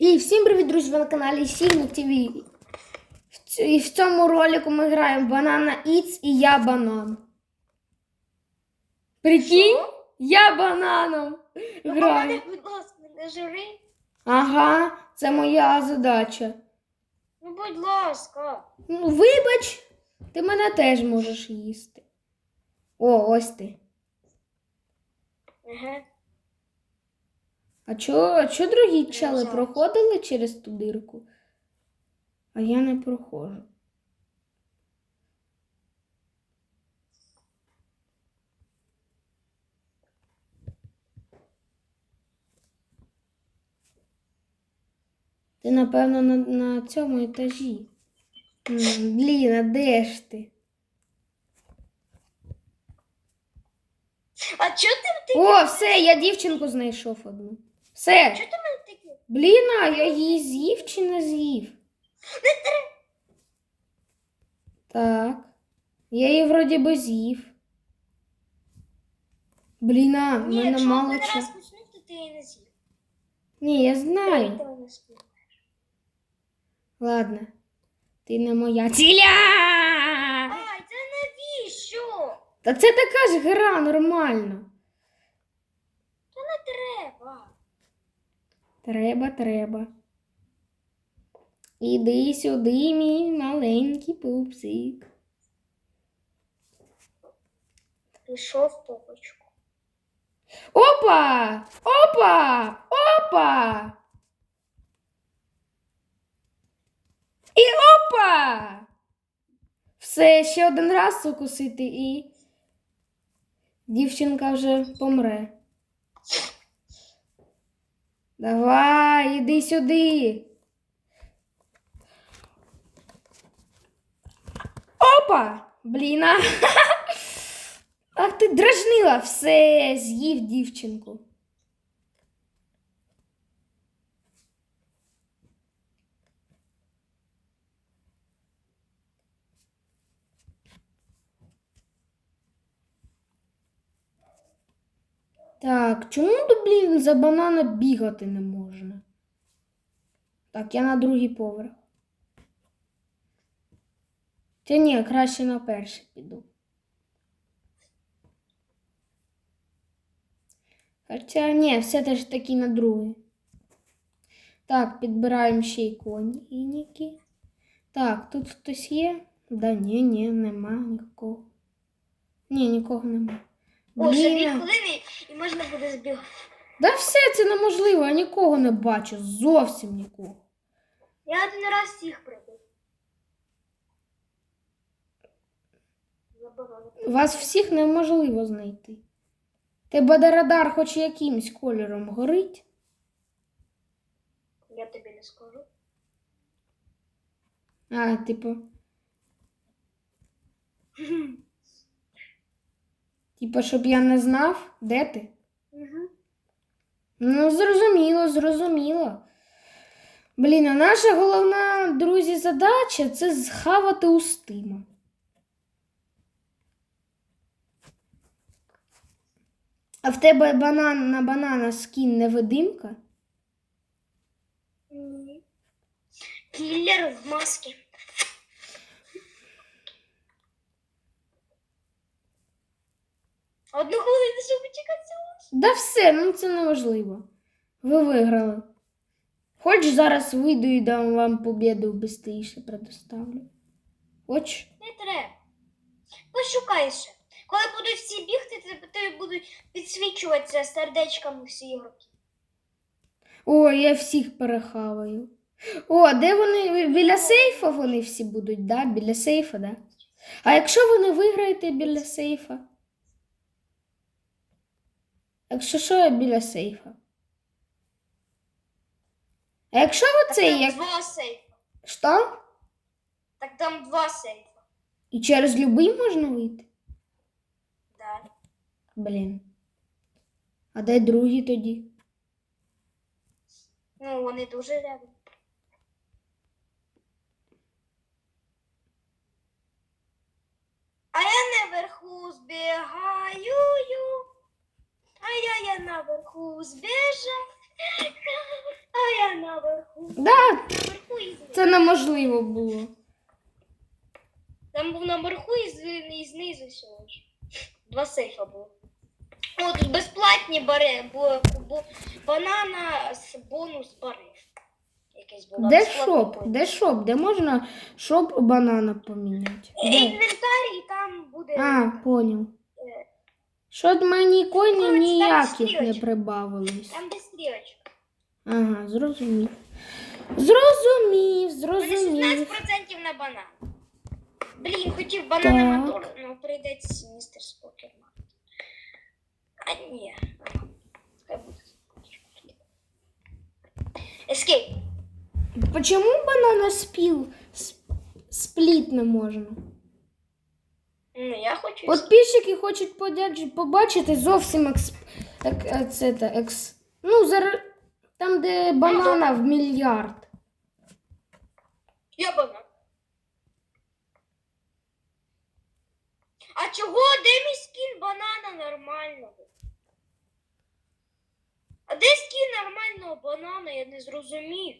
І всім привіт, друзі! Ви на каналі Сільник ТВ. І в цьому ролику ми граємо Банана Іц і я банан. Прикинь? Я бананом Ну, граю. будь ласка, не жури. Ага, це моя задача. Ну, будь ласка. Ну, вибач, ти мене теж можеш їсти. О, ось ти. Ага. А чо, а чо другі чели проходили через ту дирку? А я не проходжу. Ти, напевно, на, на цьому етажі. Блін, а де ж ти? А чого ти, О, все, я дівчинку знайшов одну. Все. чого ти мене такі? Блін, а я її з'їв чи не з'їв? Так. Я її вроді би з'їв. Блін, а, в Ні, мене якщо мало один чого. раз куснув, то ти її не з'їв. Ні, я Ти знаю. мене спів. Ладно. Ти не моя ціля. Ай, це навіщо? Та це така ж гра нормально. Та не треба. Треба, треба. Іди сюди, мій маленький пупсик. Пішов попочку. Опа! Опа! Опа! І опа! Все, ще один раз укусити і дівчинка вже помре. Давай, іди сюди. Опа! Бліна! Ах ти дражнила, все, з'їв дівчинку. Так, чому блін, за банана бігати не можна? Так, я на другий поверх. Та ні, краще на перший піду. Хоча ні, все теж таки на другий. Так, підбираємо ще й коніки. Так, тут хтось є? Да ні, ні, нема нікого. Ні, нікого нема. О, ще дві Блін. хвилини і можна буде збігати. Да все це неможливо, я нікого не бачу, зовсім нікого. Я один раз всіх прибив. Заборонено. Вас всіх неможливо знайти. Тебе де радар хоч якимсь кольором горить. Я тобі не скажу. А, типу. Типу, щоб я не знав, де ти? Угу. Ну, зрозуміло, зрозуміло. Блін, а наша головна, друзі, задача це схавати устима. А в тебе банан на банана скін невидимка? Ні. Кіллер в масці. Одну хвилину, щоб чекати. Да все, ну це неможливо. Ви виграли. Хоч зараз вийду і дам вам побіду бистріше предоставлю. Хоч? Не треба. Пошукай ще. Коли будуть всі бігти, то будуть підсвічуватися сердечками всі ігроки. О, я всіх перехаваю. О, де вони? Біля сейфа вони всі будуть, да? Біля сейфа, да? А якщо ви не виграєте біля сейфа? Якщо що, я біля сейфа. А якщо це там як. два сейфа. Що? Так там два сейфа. І через любий можна вийти? Да. Блін. А де другий тоді? Ну, вони дуже рядом. А я наверху збігаю. А я, я наверху збіжав. А я наверху Да, Наверху і знизу. це неможливо було. Там був наверху і, з, і знизу всього ж. Два сейфа було. О, тут безплатні бари, бо, бо банана з бонус. Якесь було. Де шоп? Де шоп? Де можна шоп банана поміняти? Е, Де? І там буде. А, поняв. Що от мені Коротше, ніяких не прибавилось. Там де стрілочка. Ага, зрозумів. Зрозумів, зрозумів. 16% на банан. Блін, хотів банана Так. мотор, але прийдеться містер Спокерман. А ні. Хай буде. Почему банана спіл с- спліт не можна? Ну, я хочу. Підписчики хочуть подяч- побачити зовсім екс... Ек... е, Це, та, екс... Ну, зар... там, де банана в мільярд. Я банан. А чого? Де мій скін банана нормального? А де скін нормального банана? Я не зрозумів.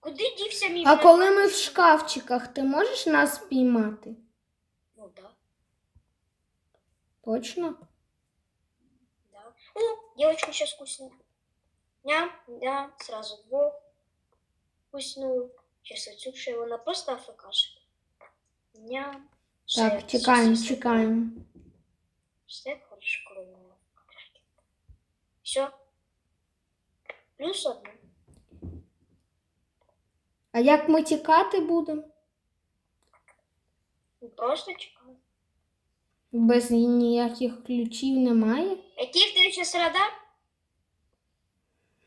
Куди дівся мій А банан? коли ми в шкафчиках, ти можеш нас піймати? Ну да, Точно? да. О, девочка сейчас вкусная. Ням, да, сразу двух. Вкусную. Сейчас отсюда вона просто афкашка. Ням. Так, чекаємо, чекаємо. Все хорошо, кроме Все. Плюс одна. А як ми тікати будемо? Просто чекаю. Без ніяких ключів немає? Тебе зараз радар?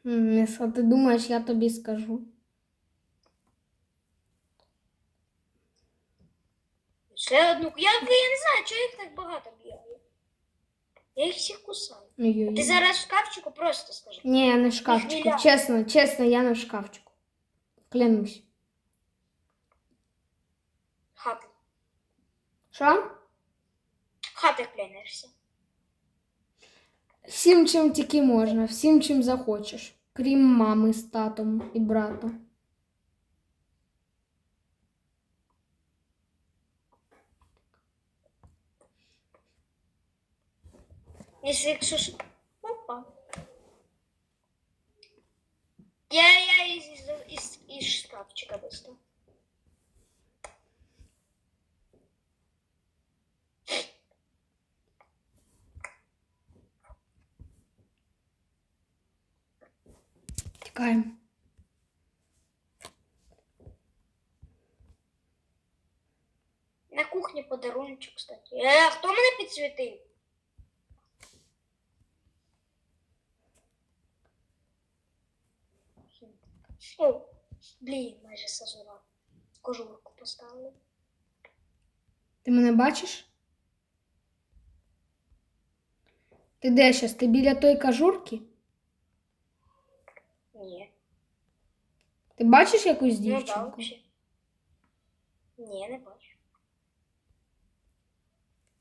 М, Не ти думаєш, я тобі скажу. Ще одну. Я, я не знаю, чого їх так багато бігає. Я їх всіх кусаю. Ой-ой-ой. Ти зараз в шкафчику просто скажи. Ні, я не в шкафчику. Чесно, чесно, я не в шкафчику. Клянусь. Що? Хати клянешся. Всім, чим тільки можна, всім, чим захочеш. Крім мами з татом і братом. Если якщо ж... Опа. Я, я из, из, из, из шкафчика достал. Тікаємо. На кухні подаруночок, кстати. Е, хто мене підсвітив? О, блін, майже сожрав. Кожурку поставили. Ти мене бачиш? Ти де щас? Ти біля тої кажурки? Ні. Ти бачиш якусь Ну да, дівчинку? вообще. Ні, не бачу.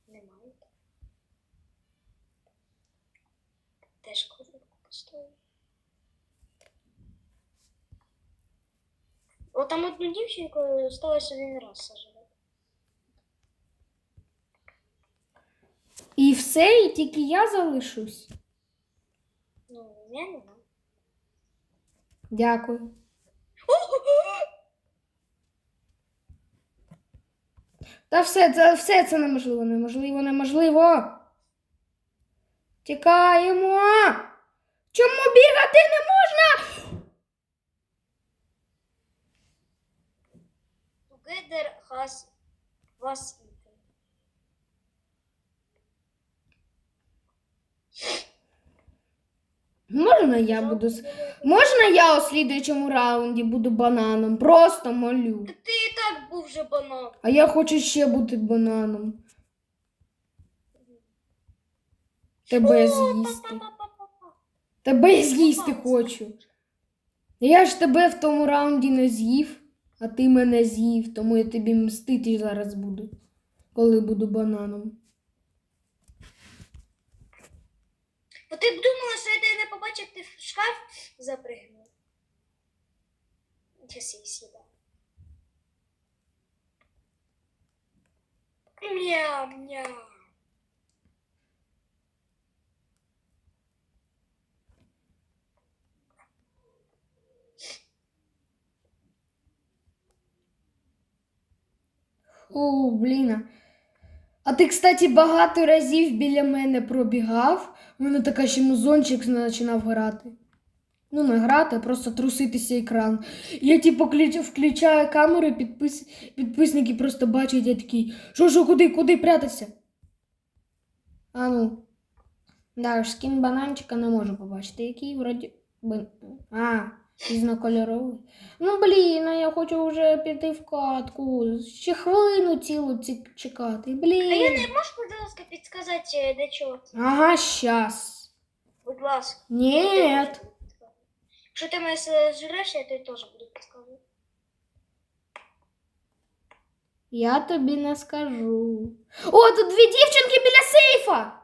Немає. Теж кожурку поставили. О, там одну дівчинку сталося один раз сожрати. І все, і тільки я залишусь. Ну, я не знаю. Дякую. Та все, це, все це неможливо, неможливо, неможливо. Тікаємо. Чому бігати не можна? Together has was Можна я буду. Можна я у слідуючому раунді буду бананом? Просто молю. Ти і так був вже банан. А я хочу ще бути бананом. Тебе з'їсти. Тебе з'їсти хочу. Я ж тебе в тому раунді не з'їв, а ти мене з'їв, тому я тобі мстити зараз буду, коли буду бананом. Бо ти б думала, що я побачив, ти шкаф запригнув. Я съедаю. Мяу-мяу. О, блін. а. А ти, кстати, багато разів біля мене пробігав. У мене така ще музончик починав грати. Ну, не грати, а просто труситися екран. Я типу включаю камеру, підпис... підписники просто бачать, я такий, що, що, куди, куди прятатися? А ну. Да, скін бананчика не можу побачити. Який вроді. А, різнокольоровий. Ну, блін, а я хочу вже піти в катку. Ще хвилину цілу ці чекати. А я не можеш, будь ласка, підказати, е, для чого? Ага, щас. Будь ласка. Нет. Якщо ти мене зжреш, я тобі теж буду підказувати. Я тобі не скажу. О, тут дві дівчинки біля сейфа.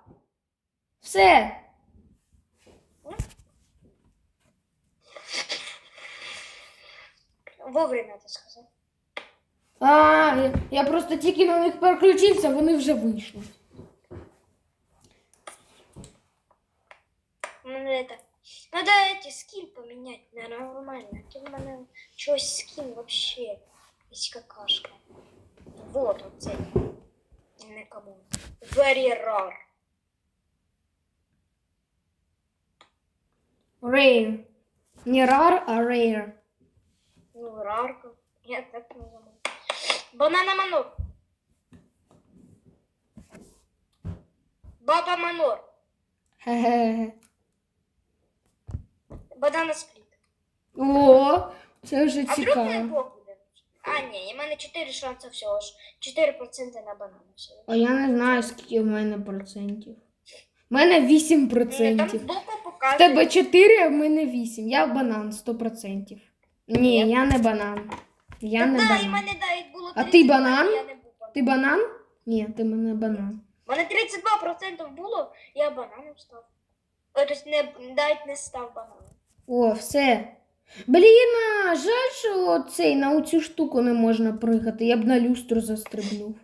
Все. Вовремя ти сказав. А, я, я просто тільки на них переключився, вони вже вийшли. У мене это... Надо эти скин поменять, наверное, нормально. А то в мене чогось скин вообще есть какашка. Вот он цей. Не кому. Very rare. Rare. Не рар, а rare. Ну, рарка. Я так назову. Банана манор. Баба манор. Банана спліт. О, це вже А вдруг не цікаво. Буде? А, ні, у мене 4 шанси всього ж. 4% на банану всього. А я не знаю, скільки в мене процентів. У мене 8 Ні, Там процентів. збоку В показує. тебе 4, а в мене 8. Я банан 100%. Ні, я не банан. Я не Та, і банан. мене як було А ти 32, банан? Я не був банан. Ти банан? Ні, ти мене банан. У мене 32% було, я бананом став. О, Тобто не, навіть не став бананом. О, все. Блін, а, жаль, що цей на оцю штуку не можна пригати. Я б на люстру застрибнув.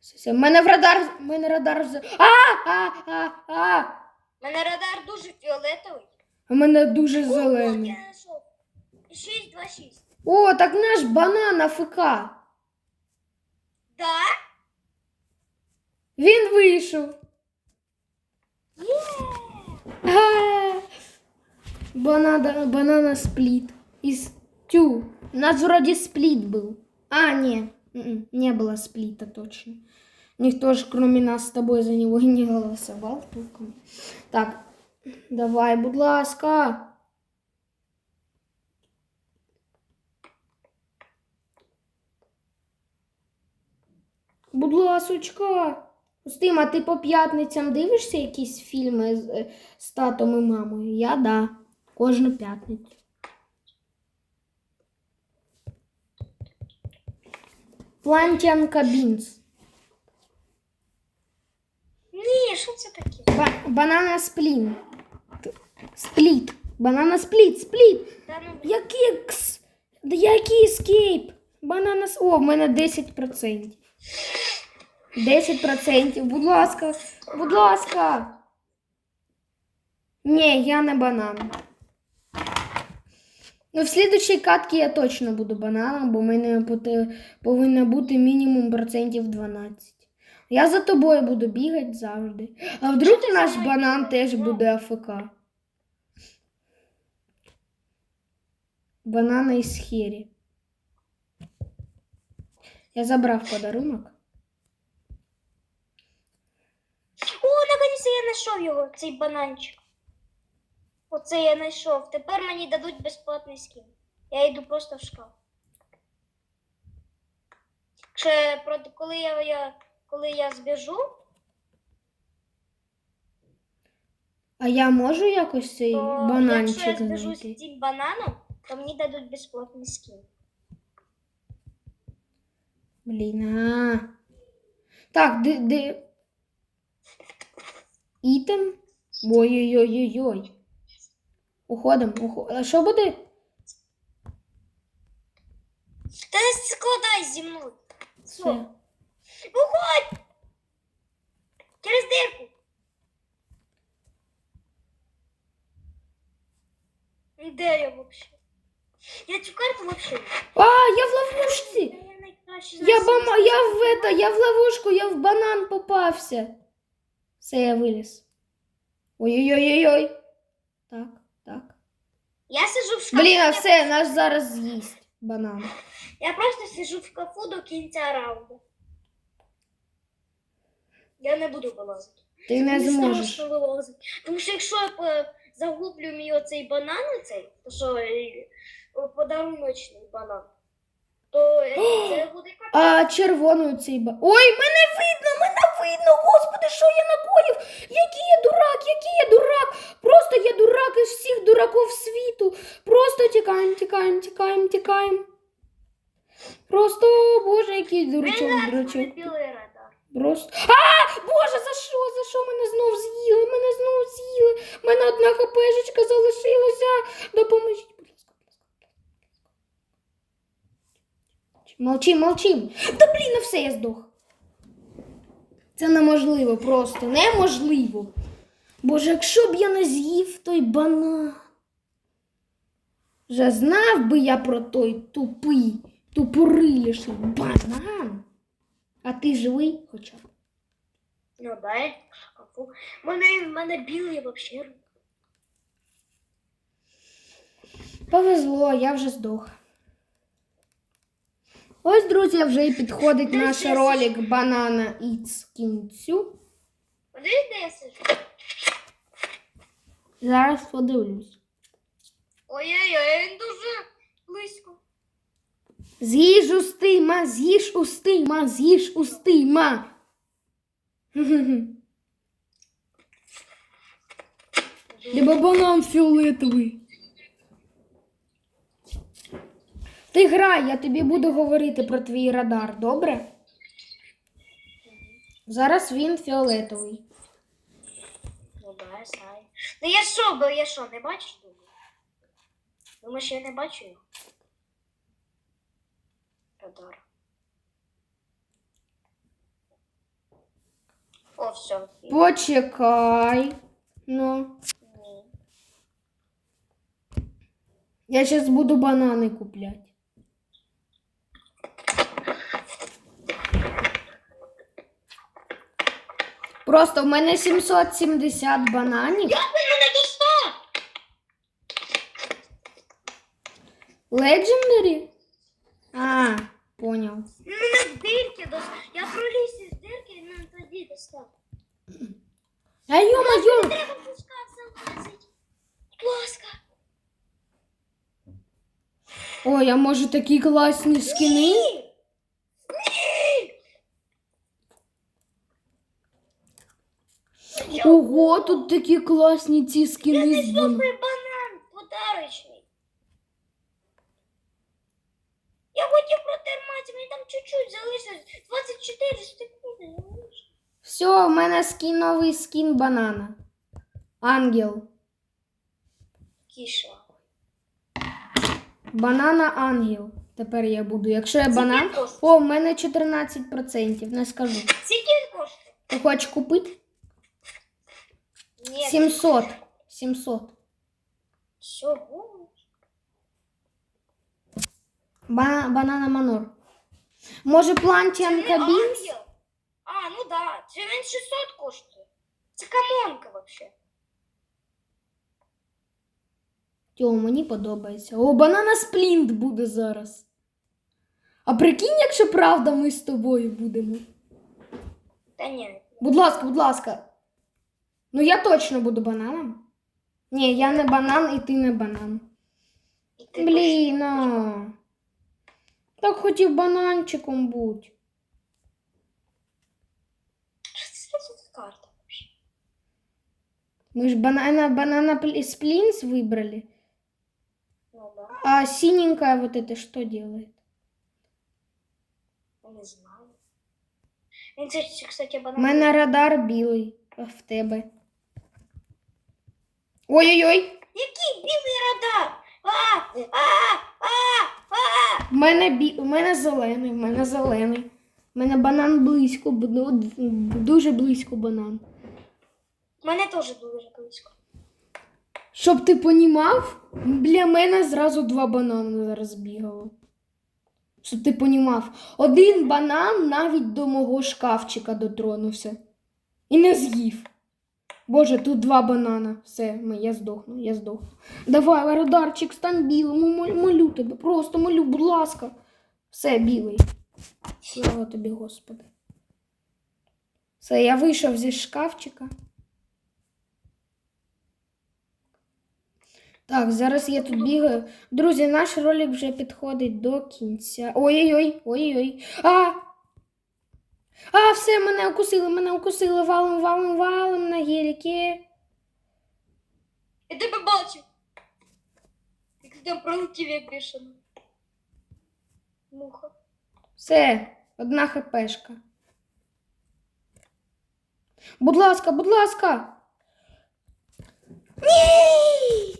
Все, все. В мене в радар. В мене радар вже. А! А! А! А! У мене радар дуже фіолетовий. У мене дуже зелений. я знайшов. 626. О, так наш банан АФК. Да? Він вийшов. А! Банана, банана сплит. Из тю. У нас вроде сплит был. А, не. Не было сплита точно. Никто же, кроме нас с тобой, за него не голосовал толком. Так, давай, будь ласка. Будь ласочка. Устим, а ти по п'ятницям дивишся якісь фільми з, е, з татом і мамою? Я да. Кожну п'ятницю. Плантіан Кабінс. Ні, що це таке? Ба- банана сплін. Спліт. Банана спліт, спліт. Який кс? Який ескейп? Банана. О, в мене 10%. 10%. Будь ласка. Будь ласка. Ні, я не банан. Ну, в слідучій катці я точно буду бананом, бо в мене повинно бути мінімум процентів 12. Я за тобою буду бігати завжди. А вдруг наш банан теж буде АФК? Банана із хері. Я забрав подарунок. О, наконец я знайшов його, цей бананчик. Оце я знайшов. Тепер мені дадуть безплатний скін. Я йду просто в шкаф. Ще коли я, я коли я збіжу, А я можу якось цей то якщо я бананчик збіжу з цим бананом, то мені дадуть безплатний скін. Блін. А. Так, де. де... Ітем? Ой-ой-ой-ой-ой. Уходимо. Уход... А що буде? Та не складай зі мною. Все. Виходь! Через дирку. Де я вообще? Я цю карту вообще. А, я в ловушці! Я бама, я в это, я в ловушку, я в банан попався. Все, я виліз. Ой-ой-ой-ой. Так, так. Я сижу в шкафу. Блін, а все, наш зараз з'їсть банан. Я просто сижу в шкафу до кінця раунду. Я не буду вилазити. Ти не Мені зможеш. страшно вилазити. Тому що якщо я по- загублю мій оцей банан, оцей, то що е, подаруночний банан, то е, це буде. А червоною цей ба. Ой, мене видно, мене видно. Господи, що я накоїв? Який я дурак, який я дурак. Просто я дурак із всіх дураків світу. Просто тікаємо, тікаємо, тікаємо, тікаємо. Просто, боже, який дурачок, дурачок. Просто. А! Боже, за що? За що мене знов з'їли? Мене знов з'їли. Мене одна хпшечка залишилася. Допоможіть, будь ласка, будь ласка. Молчим, молчим. Та блін, ну все, я здох. Це неможливо просто. Неможливо. Боже, якщо б я не з'їв той банан. Вже знав би я про той тупий, тупориліший банан. А ти живий хоча б. Ну дай шкафу. Мене, мене білий вообще. Повезло, я вже здох. Ось, друзі, вже і підходить наш ролик банана Іц кінцю. Де. Зараз подивлюсь. Ой-ой-ой, він дуже близько. З'їж устима, з'їж устима, з'їж устима. Либо банан фіолетовий. Ти грай, я тобі буду говорити про твій радар, добре? Зараз він фіолетовий. Ну знаю. Ну я що, бо я що, не бачиш? Думаєш, я не бачу його? Радар. О, все. Почекай. Ну, Ні. я зараз буду банани купляти. Просто в мене 770 бананів. Як він мене достав? Legendary? А, понял. Мене з дирки достав. Я проліз із дирки, і він тоді достав. А ё-моё! Треба пускатися лазить. Будь ласка. Ой, а може такі класні скини? Ні! Ні! Я Ого, тут такі класні ці скини з. Супер банан подарочний. Я хотів протримати, мені там чуть-чуть залишилось 24 секунди. Все, в мене скін новий скін банана. Ангел. Кіша. Банана ангел. Тепер я буду. Якщо я банан. О, в мене 14%, не скажу. Скільки коштує? Ти хочеш купити? Ні. 700. 700. Чого? Ба- банана манор. Може кабінс? ангел. А, ну да. Це він 600 коштує. Це камонка вообще. Тьо, мені подобається. О, банана сплінт буде зараз. А прикинь, якщо правда, ми з тобою будемо. Та ні. Будь ласка, будь ласка. Ну я точно буду бананом. Ні, я не банан і ти не банан. І ти Блін. а. Так хотів бананчиком бути. Що це за карта вообще? Мы же банана, банана пл- сплинс выбрали. Ну да. А синенькая вот это что делает? Я Не знаю. Він це, кстати, У банан. мене радар білий, а в тебе. Ой-ой-ой! Який білий радар? А, а, а, а. В мене, бі... в мене зелений, в мене зелений. В мене банан близько, ну, дуже близько банан. У мене теж дуже близько. Щоб ти понімав, для мене зразу два банани зараз бігало. Щоб ти понімав, один банан навіть до мого шкафчика дотронувся. І не з'їв. Боже, тут два банана. Все, ми- я здохну, я здохну. Давай, радарчик, стань білим, мол- молю тебе, просто молю, будь ласка. Все, білий. Слава тобі, Господи. Все, я вийшов зі шкафчика. Так, зараз я тут бігаю. Друзі, наш ролик вже підходить до кінця. Ой-ой-ой, ой-ой. А! Все, мене укусили, мене укусили, валом, валом, валом на геліки. Я тебе бачу. Ти там пролетів як бішено. Муха. Все, одна хпшка. Будь ласка, будь ласка. Ні!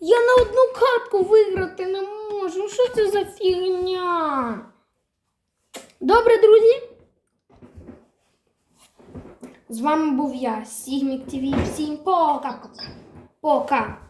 Я на одну катку виграти не можу. Ну, Що це за фігня? Добре, друзі. З вами був я, Сігмік ТВ. Всім пока. Пока.